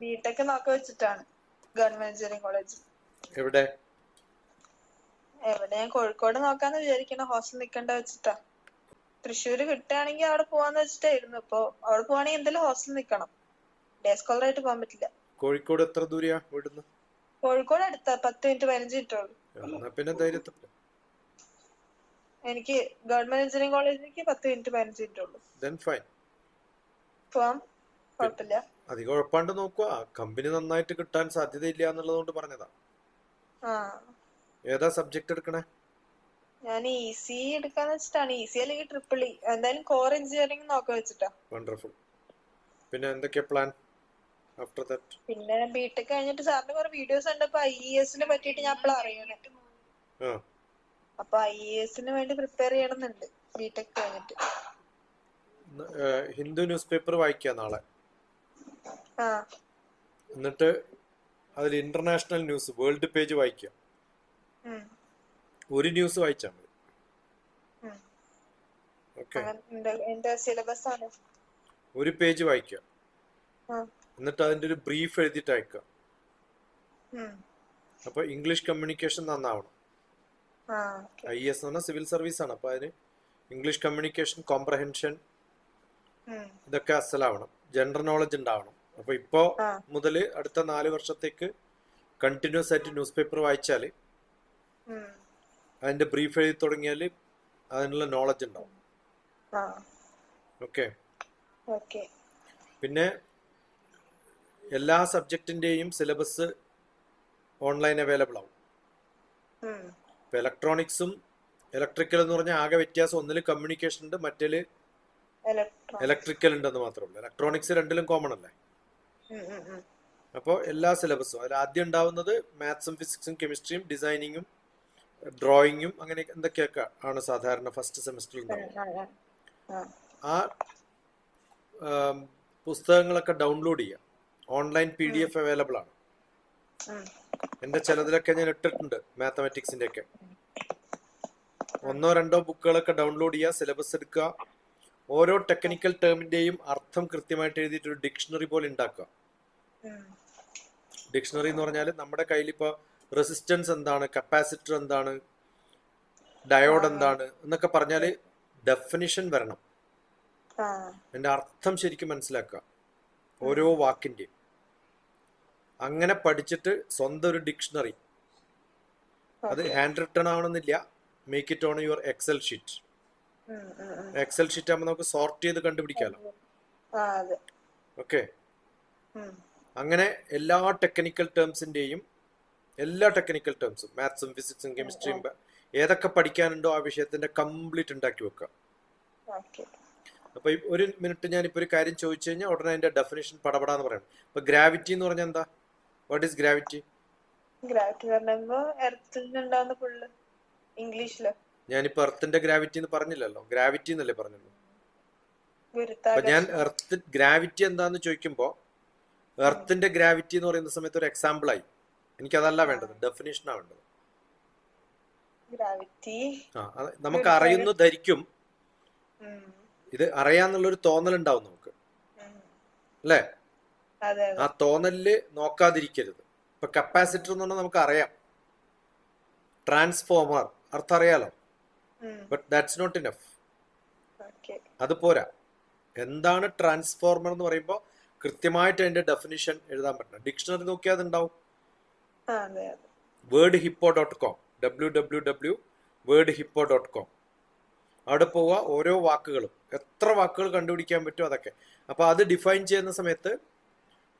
BTech നോക്കി വെച്ചിട്ടാണ്. Government engineering college എവിടെ? എവിടെ? ഞാൻ കോഴിക്കോട് നോക്കാന്ന് വിചാരിക്കണ ഹോസ്റ്റൽ നിക്കണ്ട വെച്ചിട്ടാ. തൃശ്ശൂര് കിട്ടുകയാണെങ്കിൽ അവിടെ പോവാന്ന് വെച്ചിട്ടായിരുന്നു. ഇപ്പൊ അവിടെ പോവാണെങ്കിൽ എന്തായാലും ഹോസ്റ്റൽ നിക്കണം. ഡേ സ്കോളർ ആയിട്ട് പോകാൻ പറ്റില്ല. കോഴിക്കോട് എത്ര ദൂരെയാ ഇവിടുന്ന്? കോഴിക്കോട് അടുത്ത. പത്ത് മിനിറ്റ് പതിനഞ്ച് മിനിറ്റ് പിന്നെ ധൈര്യത്തിൽ. എനിക്ക് ഗവൺമെന്റ് എഞ്ചിനീയറിംഗ് കോളേജിലേക്ക് പത്ത് മിനിറ്റ് പതിനഞ്ച് മിനിറ്റ് ഉള്ളൂ. പോവാം. കുഴപ്പമില്ല. അധികം ഉഴപ്പാണ്ട് നോക്കുക. കമ്പനി നന്നായിട്ട് കിട്ടാൻ സാധ്യതയില്ല എന്നുള്ളതുകൊണ്ട് പറഞ്ഞതാ. ഏതാ സബ്ജക്ട് എടുക്കണേ? ഞാൻ ഈസി എടുക്കാന്ന് വെച്ചിട്ടാണ്. ഈസി അല്ലെങ്കിൽ ട്രിപ്പിൾ ഇ എന്തായാലും കോർ എഞ്ചിനീയറിംഗ് നോക്കാൻ വെച്ചിട്ടാ. വണ്ടർഫുൾ പിന്നെ എന്തൊക്കെയാ പ്ലാൻ ആഫ്റ്റർ ദാറ്റ് പിന്നെ ബിടെക് കഴിഞ്ഞിട്ട് സാറിന്റെ കുറെ വീഡിയോസ് കണ്ടപ്പോ ഐ എസിനെ പറ്റിയിട്ട് ഞാൻ അപ്പോൾ അറിയണേ അപ്പൊ ഐ എസിന് വേണ്ടി പ്രിപ്പയർ ചെയ്യണമെന്നുണ്ട്. ബിടെക് കഴിഞ്ഞിട്ട്. ഹിന്ദു ന്യൂസ് പേപ്പർ വായിക്കുക നാളെ. എന്നിട്ട് അതിൽ ഇന്റർനാഷണൽ ന്യൂസ് വേൾഡ് പേജ് വായിക്കുക. ഒരു ന്യൂസ് വായിച്ചാൽ മതി. ഒരു പേജ് വായിക്കുക. എന്നിട്ട് അതിന്റെ ഒരു ബ്രീഫ് എഴുതിയിട്ട് അയക്കുക. അപ്പൊ ഇംഗ്ലീഷ് കമ്മ്യൂണിക്കേഷൻ നന്നാവണം. ഐ എസ് എന്ന് പറഞ്ഞാൽ സിവിൽ സർവീസ് ആണ്. അപ്പൊ അതിന് ഇംഗ്ലീഷ് കമ്മ്യൂണിക്കേഷൻ കോംപ്രഹെൻഷൻ ഇതൊക്കെ അസലാവണം. ജനറൽ നോളജ് ഉണ്ടാവണം. അപ്പൊ ഇപ്പോ മുതൽ മുതൽ അടുത്ത നാല് വർഷത്തേക്ക് കണ്ടിന്യൂസ് ആയിട്ട് ന്യൂസ് പേപ്പർ വായിച്ചാൽ അതിന്റെ ബ്രീഫ് എഴുതി തുടങ്ങിയാൽ അതിനുള്ള നോളജ് ഉണ്ടാവും. ഓക്കെ. പിന്നെ എല്ലാ സബ്ജക്റ്റിന്റെയും സിലബസ് ഓൺലൈൻ അവൈലബിൾ ആവും. ഇപ്പൊ ഇലക്ട്രോണിക്സും ഇലക്ട്രിക്കൽ എന്ന് പറഞ്ഞാൽ ആകെ വ്യത്യാസം ഒന്നിൽ കമ്മ്യൂണിക്കേഷൻ ഉണ്ട് മറ്റേൽ. ഇലക്ട്രിക്കൽ ഉണ്ടെന്ന് മാത്രമേ ഉള്ളൂ. ഇലക്ട്രോണിക്സ് രണ്ടിലും കോമൺ അല്ലേ. അപ്പോൾ എല്ലാ സിലബസും അതിൽ ആദ്യം ഉണ്ടാവുന്നത് മാത്സും ഫിസിക്സും കെമിസ്ട്രിയും ഡിസൈനിങ്ങും ഡ്രോയിങ്ങും അങ്ങനെ എന്തൊക്കെയൊക്കെ ആണ് സാധാരണ ഫസ്റ്റ് സെമിസ്റ്ററിൽ ഉണ്ടാവുക ആ, പുസ്തകങ്ങളൊക്കെ ഡൗൺലോഡ് ചെയ്യാം. Online P D F available ആണ് എന്റെ ചിലതിലൊക്കെ ഞാൻ ഇട്ടിട്ടുണ്ട് മാത്തമാറ്റിക്സിന്റെ ഒക്കെ ഒന്നോ രണ്ടോ ബുക്കുകളൊക്കെ ഡൗൺലോഡ് ചെയ്യുക സിലബസ് എടുക്കുക. ഓരോ ടെക്നിക്കൽ ടേമിന്റെയും അർത്ഥം കൃത്യമായിട്ട് എഴുതിയിട്ട് ഒരു ഡിക്ഷണറി പോലെ ഉണ്ടാക്കുക. ഡിക്ഷണറി എന്ന് പറഞ്ഞാൽ നമ്മുടെ കയ്യിൽ ഇപ്പോൾ റെസിസ്റ്റൻസ് എന്താണ് കപ്പാസിറ്റർ എന്താണ് ഡയോഡ് എന്താണ് എന്നൊക്കെ പറഞ്ഞാൽ ഡെഫിനിഷൻ വരണം. എന്റെ അർത്ഥം ശരിക്കും മനസ്സിലാക്കുക. ഓരോ വാക്കിന്റെയും അങ്ങനെ പഠിച്ചിട്ട് സ്വന്തം ഒരു ഡിക്ഷണറി. അത് ഹാൻഡ് റിട്ടേൺ ആവണമെന്നില്ല. Make it on your excel sheet. Excel sheet ആകുമ്പോൾ നമുക്ക് സോർട്ട് ചെയ്ത് കണ്ടുപിടിക്കാമല്ലോ ഓക്കെ? അങ്ങനെ എല്ലാ ടെക്നിക്കൽ ടേംസിന്റെയും എല്ലാ ടെക്നിക്കൽ ടേംസും മാത്സും ഫിസിക്സും കെമിസ്ട്രിയും ഏതൊക്കെ പഠിക്കാനുണ്ടോ ആ വിഷയത്തിന്റെ കംപ്ലീറ്റ് ഉണ്ടാക്കി വെക്കുക. അപ്പൊ ഒരു മിനിറ്റ് ഞാൻ ഇപ്പൊ ഒരു കാര്യം ചോദിച്ചു കഴിഞ്ഞാൽ ഉടനെ അതിന്റെ ഡെഫിനേഷൻ പടപടാന്ന് പറയാം. ഇപ്പൊ ഗ്രാവിറ്റി എന്ന് പറഞ്ഞാൽ എന്താ? വാട്ട് ഈസ് ഗ്രാവിറ്റി ഗ്രാവിറ്റി പറയുമ്പോ ഇംഗ്ലീഷിൽ ഞാനിപ്പോ എർത്തിന്റെ ഗ്രാവിറ്റി എന്ന് പറഞ്ഞില്ലല്ലോ. ഗ്രാവിറ്റി എന്നല്ലേ പറഞ്ഞുള്ളൂ അപ്പൊ ഞാൻ എർത്ത് ഗ്രാവിറ്റി എന്താന്ന് ചോദിക്കുമ്പോ എർത്തിന്റെ ഗ്രാവിറ്റി എന്ന് പറയുന്ന സമയത്ത് ഒരു എക്സാമ്പിൾ ആയി എനിക്കതല്ല വേണ്ടത്. ഡെഫിനേഷനാണ് വേണ്ടത്. ഗ്രാവിറ്റി. ആ വേണ്ടത് നമുക്ക് അറിയുന്നു ധരിക്കും. ഇത് അറിയാന്നുള്ളൊരു തോന്നൽ ഉണ്ടാവും നമുക്ക് അല്ലേ? ആ തോന്നലിൽ നോക്കാതിരിക്കരുത്. ഇപ്പൊ കപ്പാസിറ്റർ എന്ന് പറഞ്ഞാൽ നമുക്ക് അറിയാം ട്രാൻസ്ഫോമർ. അർത്ഥം അറിയാലോ? ബട്ട് ദാറ്റ്സ് നോട്ട് ഇനഫ് അത് പോരാ. എന്താണ് ട്രാൻസ്ഫോർമർ എന്ന് പറയുമ്പോൾ കൃത്യമായിട്ട് അതിന്റെ ഡെഫിനിഷൻ എഴുതാൻ പറ്റണം. ഡിക്ഷണറി നോക്കിയാൽ അതുണ്ടാവും. അതെ അതെ. Word hippo dot com W W W word hippo dot com അവിടെ പോവുക ഓരോ വാക്കുകളും. എത്ര വാക്കുകൾ കണ്ടുപിടിക്കാൻ പറ്റും അതൊക്കെ. അപ്പൊ അത് ഡിഫൈൻ ചെയ്യുന്ന സമയത്ത്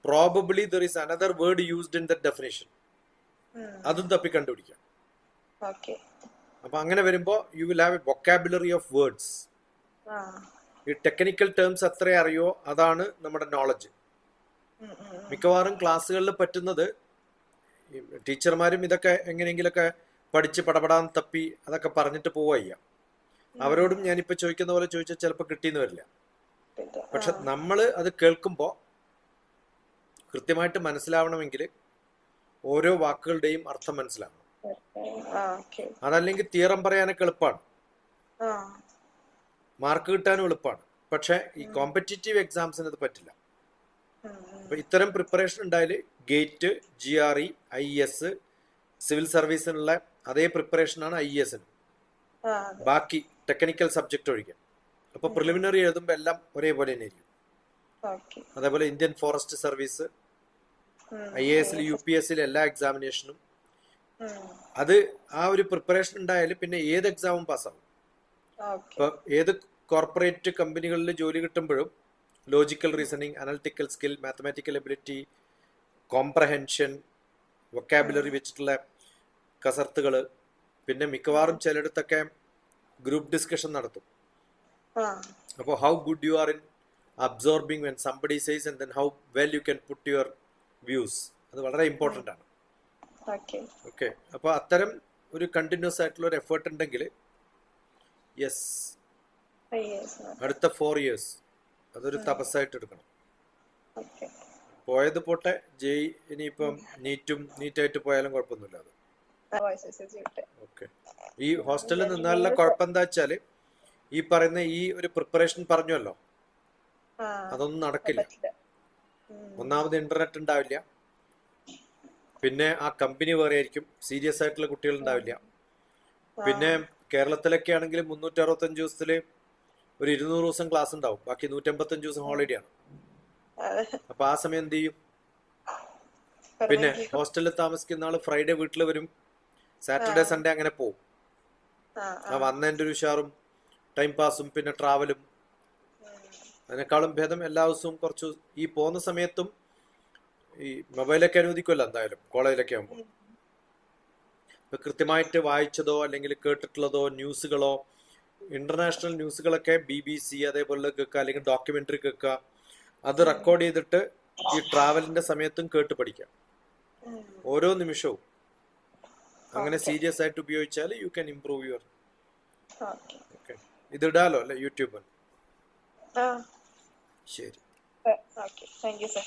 probably there is another word used in that definition അതും തപ്പി കണ്ടുപിടിക്കാം. അപ്പൊ അങ്ങനെ വരുമ്പോ you will have a vocabulary of words ഈ ടെക്നിക്കൽ ടേംസ് എത്ര അറിയോ? അതാണ് നമ്മുടെ നോളജ്. മിക്കവാറും ക്ലാസ്സുകളിൽ പറ്റുന്നത് ടീച്ചർമാരും ഇതൊക്കെ എങ്ങനെയെങ്കിലൊക്കെ പഠിച്ച് പടപടാൻ തപ്പി അതൊക്കെ പറഞ്ഞിട്ട് പോവുക ചെയ്യാം. അവരോടും ഞാനിപ്പോൾ ചോദിക്കുന്ന പോലെ ചോദിച്ചാൽ ചിലപ്പോൾ കിട്ടിയെന്ന് വരില്ല. പക്ഷെ നമ്മൾ നമ്മൾ അത് കേൾക്കുമ്പോൾ കൃത്യമായിട്ട് മനസ്സിലാവണമെങ്കിൽ ഓരോ വാക്കുകളുടെയും അർത്ഥം മനസ്സിലാവണം. അതല്ലെങ്കിൽ തീറം പറയാനൊക്കെ എളുപ്പമാണ് മാർക്ക് കിട്ടാനും എളുപ്പമാണ് പക്ഷെ ഈ കോമ്പറ്റേറ്റീവ് എക്സാംസിന് അത് പറ്റില്ല. അപ്പൊ ഇത്തരം പ്രിപ്പറേഷൻ ഉണ്ടായാൽ GATE G R E I S civil സർവീസിനുള്ള അതേ പ്രിപ്പറേഷനാണ് ഐ എസിന് ബാക്കി ടെക്നിക്കൽ സബ്ജക്റ്റ് ഒഴികെ. അപ്പൊ പ്രിലിമിനറി എഴുതുമ്പോൾ എല്ലാം ഒരേപോലെ തന്നെ ആയിരിക്കും. അതേപോലെ Indian forest service I A എസിൽ യു പി എസിൽ എല്ലാ എക്സാമിനേഷനും അത് ആ ഒരു പ്രിപ്പറേഷൻ ഉണ്ടായാൽ പിന്നെ ഏത് എക്സാമും പാസ്സാവും ഇപ്പൊ ഏത് കോർപ്പറേറ്റ് കമ്പനികളിൽ ജോലി കിട്ടുമ്പോഴും logical reasoning analytical skill mathematical ability comprehension vocabulary വെച്ചിട്ടുള്ള കസർത്തുകൾ പിന്നെ മിക്കവാറും ചിലയിടത്തൊക്കെ ഗ്രൂപ്പ് ഡിസ്കഷൻ നടത്തും. അപ്പോൾ how good you are in absorbing when somebody says and then how well you can put your views അത് വളരെ ഇമ്പോർട്ടന്റ് ആണ്. ഓക്കെ. അപ്പോൾ അത്തരം ഒരു കണ്ടിന്യൂസ് ആയിട്ടുള്ള ഒരു എഫേർട്ട് ഉണ്ടെങ്കിൽ യെസ് അടുത്ത ഫോർ ഇയേഴ്സ് അതൊരു തപസ്സായിട്ട് എടുക്കണം. പോയത് പോട്ടെ ജയ് ഇനിയിപ്പം നീറ്റും നീറ്റായിട്ട് പോയാലും കുഴപ്പമൊന്നുമില്ല അത്. ഓക്കെ ഈ ഹോസ്റ്റലിൽ നിന്നാലുള്ള കുഴപ്പം എന്താ വെച്ചാൽ ഈ പറയുന്ന ഈ ഒരു പ്രിപ്പറേഷൻ പറഞ്ഞല്ലോ അതൊന്നും നടക്കില്ല. ഒന്നാമത് ഇന്റർനെറ്റ് ഉണ്ടാവില്ല. പിന്നെ ആ കമ്പനി വേറെ ആയിരിക്കും. സീരിയസ് ആയിട്ടുള്ള കുട്ടികൾ ഉണ്ടാവില്ല. പിന്നെ കേരളത്തിലൊക്കെ ആണെങ്കിൽ മുന്നൂറ്റി അറുപത്തഞ്ച് ദിവസത്തിൽ ഒരു ഇരുന്നൂറ് ദിവസം ക്ലാസ് ഉണ്ടാവും. ബാക്കി നൂറ്റമ്പത്തഞ്ച് ദിവസം ഹോളിഡേ ആണ്. അപ്പൊ ആ സമയം എന്ത് ചെയ്യും? പിന്നെ. ഹോസ്റ്റലിൽ താമസിക്കുന്ന ആൾ ഫ്രൈഡേ വീട്ടിൽ വരും. സാറ്റർഡേ സൺഡേ അങ്ങനെ പോവും. ആ, ആ. വന്നതിന്റെ ഒരു ഉഷാറും ടൈം പാസും പിന്നെ ട്രാവലും അതിനേക്കാളും ഭേദം എല്ലാ ദിവസവും കുറച്ച് ഈ പോകുന്ന സമയത്തും ഈ മൊബൈലൊക്കെ അനുവദിക്കുമല്ലോ എന്തായാലും കോളേജിലൊക്കെ ആകുമ്പോൾ ഇപ്പൊ കൃത്യമായിട്ട് വായിച്ചതോ അല്ലെങ്കിൽ കേട്ടിട്ടുള്ളതോ ന്യൂസുകളോ ഇന്റർനാഷണൽ ന്യൂസുകളൊക്കെ ബി ബി സി അതേപോലെ കേൾക്കുക അല്ലെങ്കിൽ ഡോക്യുമെന്ററി കേൾക്കുക അത് റെക്കോർഡ് ചെയ്തിട്ട് ഈ ട്രാവലിന്റെ സമയത്തും കേട്ട് പഠിക്കാം. ഓരോ നിമിഷവും. അങ്ങനെ സീരിയസ് ആയിട്ട് ഉപയോഗിച്ചാൽ you can improve your okay ഇത് ഇതിടാലോ അല്ലെ? യൂട്യൂബിൽ. ശരി. Thank you sir